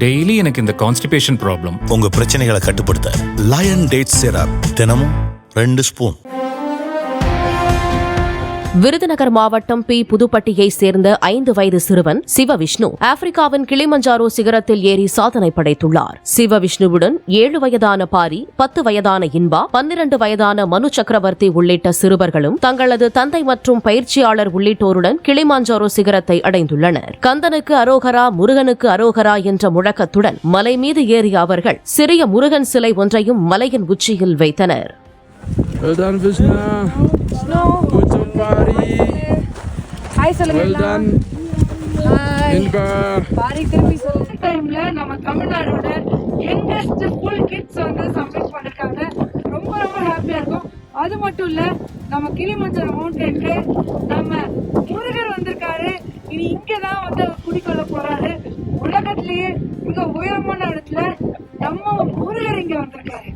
Daily எனக்கு இந்த constipation problem உங்க பிரச்சனைகளை கட்டுப்படுத்த லயன் டேட் சிரப் தினமும் ரெண்டு ஸ்பூன் விருதுநகர் மாவட்டம் பி. புதுப்பட்டியை சேர்ந்த ஐந்து வயது சிறுவன் சிவவிஷ்ணு ஆப்பிரிக்காவின் கிளிமஞ்சாரோ சிகரத்தில் ஏறி சாதனை படைத்துள்ளார். சிவவிஷ்ணுவுடன் ஏழு வயதான பாரி பத்து வயதான இன்பா பன்னிரண்டு வயதான மனு சக்கரவர்த்தி உள்ளிட்ட சிறுவர்களும் தங்களது தந்தை மற்றும் பயிற்சியாளர் உள்ளிட்டோருடன் கிளிமாஞ்சாரோ சிகரத்தை அடைந்துள்ளனர். கந்தனுக்கு அரோகரா முருகனுக்கு அரோகரா என்ற முழக்கத்துடன் மலை மீது ஏறிய அவர்கள் சிறிய முருகன் சிலை ஒன்றையும் மலையின் உச்சியில் வைத்தனர். Pari. ஹாய் சொல்லுங்க Well done, Inba. பாரி டைம்ல நம்ம தமிழ்நாடோட யங்கஸ்ட் ஃபுல் கிட்ஸ் வந்து சப்மிட் பண்ணிருக்காங்க. ரொம்ப ரொம்ப ஹாப்பியா இருக்கும். அது மட்டும் இல்ல நம்ம கிளிமஞ்சர் மவுண்டனுக்கு நம்ம முருகர் வந்திருக்காரு. இனி இங்க தான் வந்து குடிக்கொள்ள போறாரு. உலகத்திலேயே மிக உயரமான இடத்துல நம்ம முருகர் இங்க வந்திருக்காரு.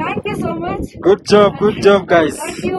Thank you so much Good job, good job, guys. Thank you